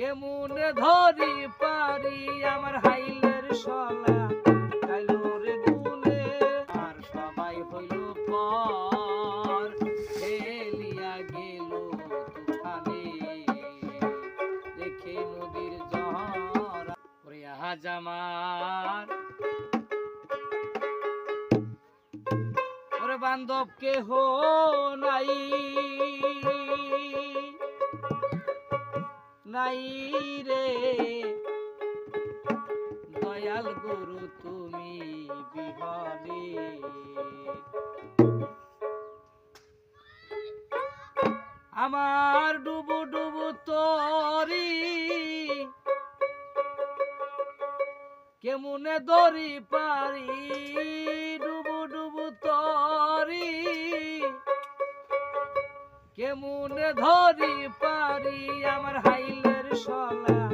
কেমনে ধরি পারি আমার হাইলের সলা কাইলো রে গুনে আর সবাই হইল পর। ফেলিয়া গেল তুফানে, দেখে নদীর জহর ওরে আজ আমার। ওরে বান্ধব, কেহ নাই। নাই রে দয়াল গুরু তুমি বিহনে আমার ডুবু ডুবু তরি কেমনে দরি পারি? কেমন ধরি পারি আমার হাইলের সলা